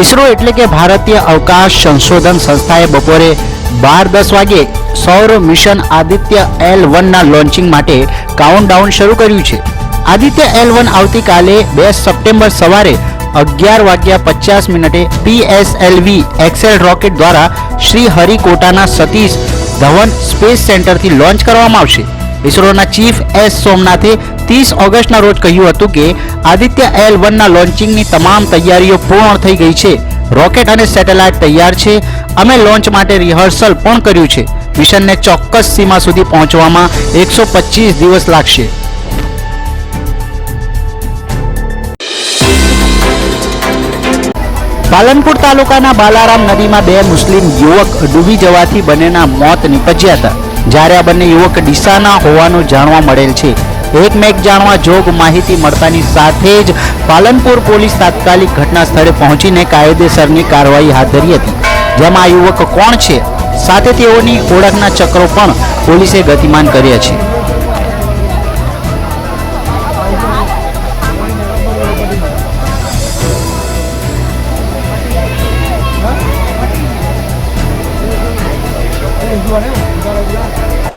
ઇસરો એટલે કે ભારતીય અવકાશ સંશોધન સંસ્થાએ બપોરે બાર દસ વાગે સૌર મિશન આદિત્ય એલ વનના લોન્ચિંગ માટે કાઉન્ટડાઉન શરૂ કર્યું છે. આદિત્ય એલ વન આવતીકાલે બે સપ્ટેમ્બર સવારે અગિયાર વાગ્યા પચાસ મિનિટે પીએસએલવી એક્સેલ રોકેટ દ્વારા શ્રી હરિકોટાના સતીશ ધવન સ્પેસ સેન્ટરથી લોન્ચ કરવામાં આવશે. ઇસરોના ચીફ એસ સોમનાથે ત્રીસ ઓગસ્ટના રોજ કહ્યું હતું કે આદિત્ય એલ વનના લોન્ચિંગની તમામ તૈયારીઓ પૂર્ણ થઈ ગઈ છે. રોકેટ અને સેટેલાઇટ તૈયાર છે. અમે લોન્ચ માટે રિહર્સલ પણ કર્યું છે. મિશનને ચોક્કસ સીમા સુધી પહોંચવામાં એકસો દિવસ લાગશે. પાલનપુર તાલુકાના બાલારામ નદીમાં બે મુસ્લિમ યુવક ડૂબી જવાથી બંનેના મોત નીપજ્યા હતા. જ્યારે આ બંને યુવક ડીસાના હોવાનું જાણવા મળેલ છે. એક મેક જાણવા જોગ માહિતી મળતાની સાથે જ પાલનપુર પોલીસ તાત્કાલિક ઘટના સ્થળે પહોંચીને કાયદેસરની કાર્યવાહી હાથ ધરી હતી. જેમાં આ યુવક કોણ છે? સાથે તેઓની ઓળખના ચક્રો પણ પોલીસે ગતિમાન કર્યા છે. જોવા Yeah.